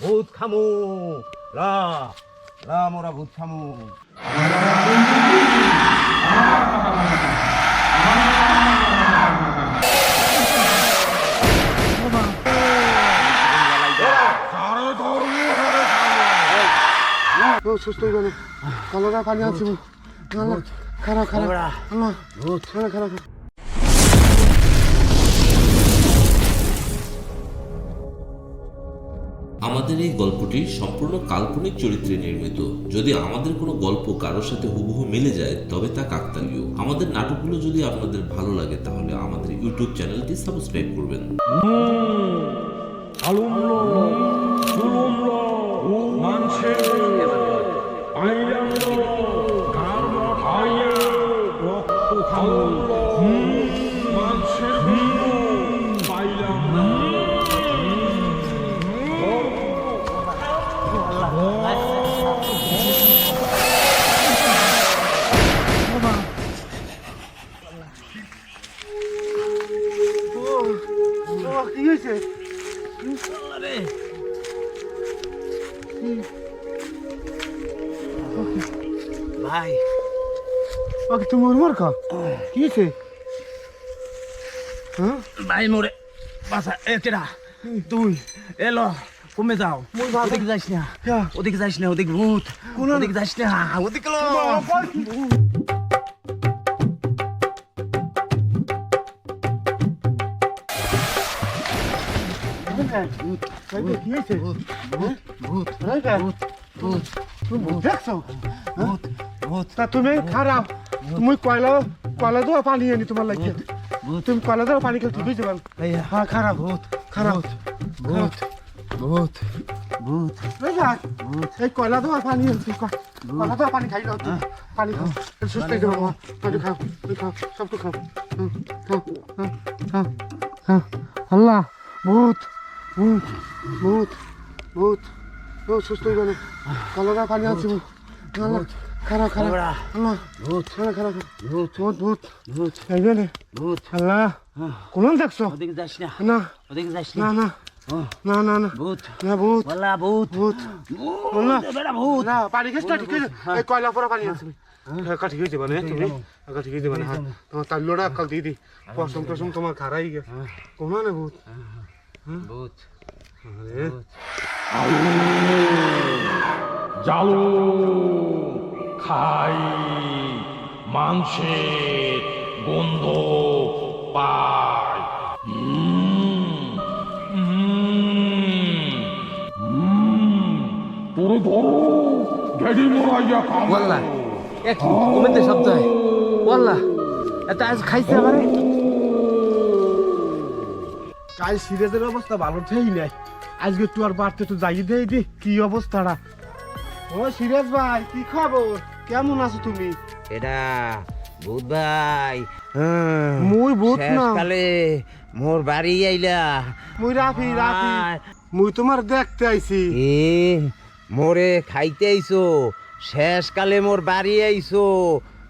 ভূত খামু লা লা মোরা ভূত খামু সুস্থ হয়ে গেল। কালোরা পানি আছে খারাপ খারাপ। খারাপ খারাপ। আমাদের এই গল্পটি সম্পূর্ণ কাল্পনিক চরিত্রে নির্মিত। যদি আমাদের কোনো গল্প কারোর সাথে হুবহু মিলে যায়, তবে তা কাকতালীয়। আমাদের নাটকগুলো যদি আপনাদের ভালো লাগে, তাহলে আমাদের ইউটিউব চ্যানেলটি সাবস্ক্রাইব করবেন। আলুমলো ও কি হয়েছে ভাই ওকে তুমি ওর মার খা কি হয়েছে হ্যাঁ ভাই মোরে বাসা এ কেডা তুই এলো কমে যাও ওদিকে যাইস না হ্যাঁ। ওদিকে যাইস না ওদিকে ভূত ওদিকে যাইস না ওদিকে তুমি ভূত ভূত ভূত তা খারাপ তুমি কয়লা কয়লা দেওয়া পানি আনি তোমার লাগিয়ে তুমি কয়লা দেওয়া পানি খেলে ঠিক হয়ে যাবেন ভাইয়া হ্যাঁ খারাপ ভূত খারাপ ভূত ভূত ভূত দেখ, এই কয়লা দেওয়া পানি ক- কয়লা দেওয়া পানি খাই তুমি। পানি খাও সুস্থ হয়ে যাব পানি খাও খাও সবটু খাও খাও হ্যাঁ, খাও খাও আল্লাহ ভূত ভূত ভূত ভূত ও সুস্থ হয়ে গেল। দেওয়া পানি আছে আল্লাহ খারাপ খারাপ আল্লাহ। ভূত। খারাপ খারাপ ভূত। ভূত ভূত। ভূত। এই নে, ভূত। আল্লাহ কোন দেখছ? ওদিকে যাইস না। না। ওদিকে যাইস না। না না। না না না। ভূত। না ভূত। বলা ভূত। ভূত। ভূত বেটা ভূত। না পানি খেয়েছো ঠিক আছে। এই কয়লা পরা পানি আছে। একা ঠিক হয়ে। যাবে তুমি একা ঠিক হয়ে। হ্যাঁ। তোমার তাল্লোটা কাল দিয়ে দি পশম টসম তোমার খারাই গেছে। কোন না ভূত? ভূত। জালু, খাই মাংসের গন্ধ পাই। তোরে ধরো ঘেড়ি মরাইয়া খাব। ওয়াল্লা এক কমেতে শব্দ হয়? ওয়াল্লা এত আজ খাইছে আমারে। কাল সিরিয়াসের অবস্থা ভালো থেই নাই। আজকে একটু আর বাড়তে তো যাই দেই দি কি অবস্থাটা? ও সিরিয়াস ভাই কি খবর? কেমন আছো তুমি? এটা ভূত ভাই। মুই ভূত না। শেষকালে মোর বাড়ি আইলা। মুই রাফি রাফি মুই তোমার দেখতে আইছি। এ মোরে খাইতে আইছো। শেষকালে মোর বাড়ি আইছো।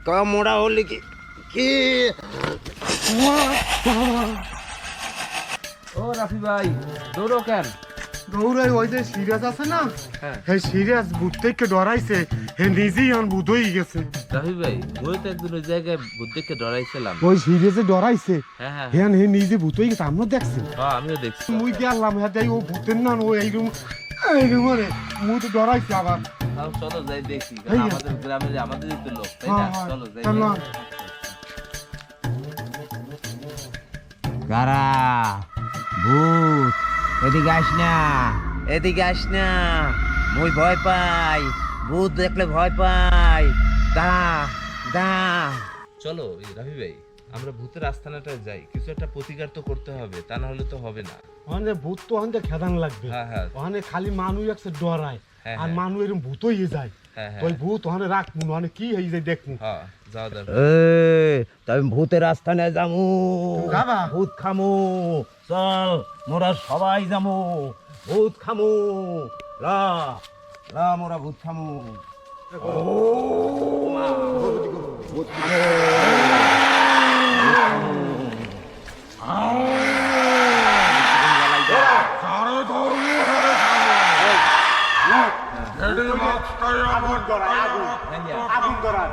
ক মোরা হলি কি কি ও রাফি ভাই দৌড়ো কেন? দৌড়াই ওই যে সিরিয়াস আছে না? হ্যাঁ। হে সিরিয়াস ভূত থেকে ডরাইছে। হে নিজেই এখন ভূত হয়ে গেছে। রাফি ভাই মই তো একদিন ওই জায়গায় বুদ্ধিকে ডরাইছিলাম। ওই সিরিয়াসে ডরাইছে? হ্যাঁ হ্যাঁ হ্যাঁ। হে নিজে ভূত হয়ে গেছে আমরা দেখছি। হ্যাঁ আমিও দেখছি। মুই গেলাম হ্যাঁ দেই ও ভূতের না ও এইরকম এইরকম রে মুই তো ডরাইছি আবার। চলো যাই দেখি। আমাদের গ্রামের আমাদেরই তো লোক তাই হ্যাঁ না? হ্যাঁ চলো যাই। কারা ভূত এদিকে আস না এদিকে আস না। মুই ভয় পাই ভূত দেখলে ভয় পাই। দা দা চলো রবি রাফি ভাই আমরা ভূতের আস্থানাটা যাই। কিছু একটা প্রতিকার তো করতে হবে তা না হলে তো হবে না। ওখানে ভূত তো ওখানে খেদান লাগবে। হ্যাঁ হ্যাঁ। ওখানে খালি মানুষ একসাথে ডরায়। আর হ্যাঁ। মানুষ এরকম ভূত হয়ে যায়। হ্যাঁ ওই হ্যাঁ ভূত ওখানে রাখব ওখানে কি হয়ে যায় দেখব হ্যাঁ তবে ভূতের আস্থানে যামু। যাবা? ভূত খামু। চল মোরা সবাই যামু। ভূত খামু। লা লা মোরা ভূত খামু। সারে ধরো আগুন ধরায় আগুন। আগুন ধরায়।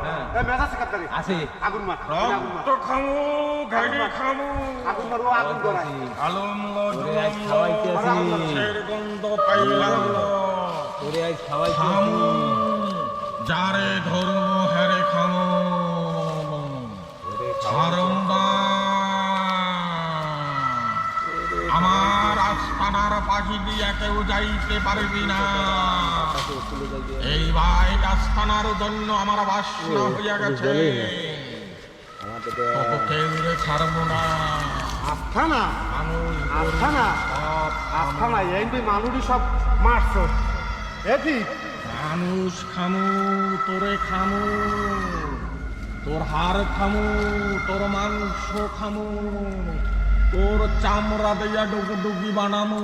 মেজাজ কাটারে আছে আগুন মার আগুন খামু ঘেড়ি খামু। আগুন মার আগুন ধরায়। আলম ওরে খাওয়াইতেছি গন্ধ পাইলাম ওরে আজ খাওয়াইতেছি যারে ধরু হেরে খামু। আমার আস্তানার পাখি দিয়া কেউ যাইতে পারবি না। এই ভাই আস্তানার জন্য আমার বাসনা হইয়া গেছে। তোকে কেউ রে ছাড়বো না। আস্থানা মানুষ আস্থানা আস্থানা এই মানুষই সব মারছ। এটি মানুষ খামু তোরে খামু তোর হাড় খামু তোর মাংস খামু তোর চামড়া দিয়া ডুগি বানামু।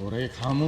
도레 가뭄.